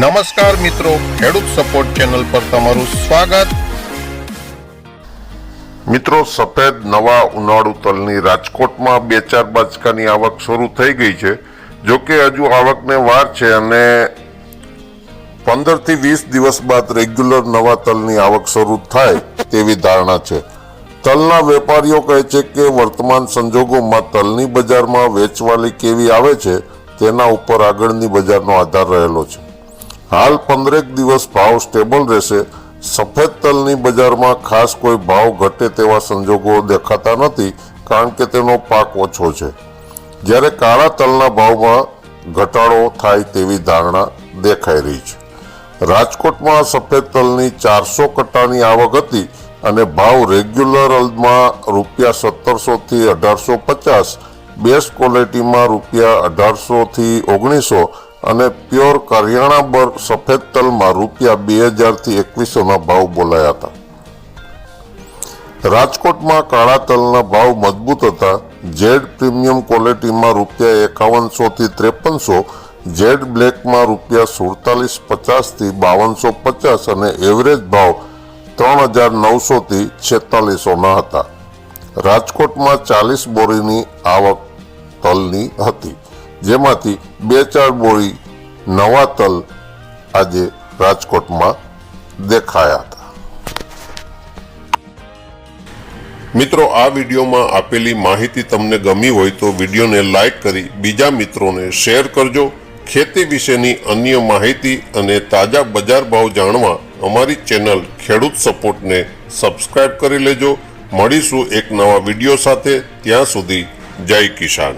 નમસ્કાર મિત્રો, ખેડૂત સપોર્ટ ચેનલ પર તમારું સ્વાગત. મિત્રો, સફેદ નવા ઉનાળુ તલની રાજકોટમાં બે ચાર બાચકાની આવક શરૂ થઈ ગઈ છે. જો કે હજુ આવકને વાર છે અને પંદરથી વીસ દિવસ બાદ રેગ્યુલર નવા તલની આવક શરૂ થાય તેવી ધારણા છે. તલના વેપારીઓ કહે છે કે વર્તમાન સંજોગોમાં તલની બજારમાં વેચવાલી કેવી આવે છે તેના ઉપર આગળની બજારનો આધાર રહેલો છે. હાલ પંદરેક દિવસ ભાવ સ્ટેબલ રહેશે. સફેદ તલની બજારમાં ખાસ કોઈ ભાવ ઘટે તેવા સંજોગો દેખાતા નથી, કારણ કે તેનો પાક ઓછો છે. જ્યારે કાળા તલના ભાવમાં ઘટાડો થાય તેવી ધારણા દેખાઈ રહી છે. રાજકોટમાં સફેદ તલની ચારસો કટ્ટાની આવક હતી અને ભાવ રેગ્યુલરમાં રૂપિયા સત્તરસોથી અઢારસો પચાસ, બેસ્ટ ક્વોલિટીમાં રૂપિયા અઢારસોથી ઓગણીસો અને પ્યોર કરિયાણા બર સફેદ તલમાં રૂપિયા બે હજારથી એકવીસોના ભાવ બોલાયા હતા. રાજકોટમાં કાળા તલના ભાવ મજબૂત હતા. જેડ પ્રીમિયમ ક્વોલિટીમાં રૂપિયા એકાવનસોથી ત્રેપનસો, જેડ બ્લેકમાં રૂપિયા સુડતાલીસ પચાસથી બાવનસો પચાસ અને એવરેજ ભાવ ત્રણ હજાર નવસોથી છેતાલીસોના હતા. રાજકોટમાં ચાલીસ બોરીની આવક તલની હતી. જેમાંથી બે ચાર બોરી નવા તલ આજે રાજકોટમાં દેખાયા હતા. મિત્રો, આ વિડીયોમાં આપેલી માહિતી તમને ગમી હોય તો વિડીયોને લાઇક કરી બીજા મિત્રોને શેર કરજો. ખેતી વિશેની અન્ય માહિતી અને તાજા બજાર ભાવ જાણવા અમારી ચેનલ ખેડૂત સપોર્ટને સબસ્ક્રાઇબ કરી લેજો. મળીશું એક નવા વીડિયો સાથે. ત્યાં સુધી જય કિસાન.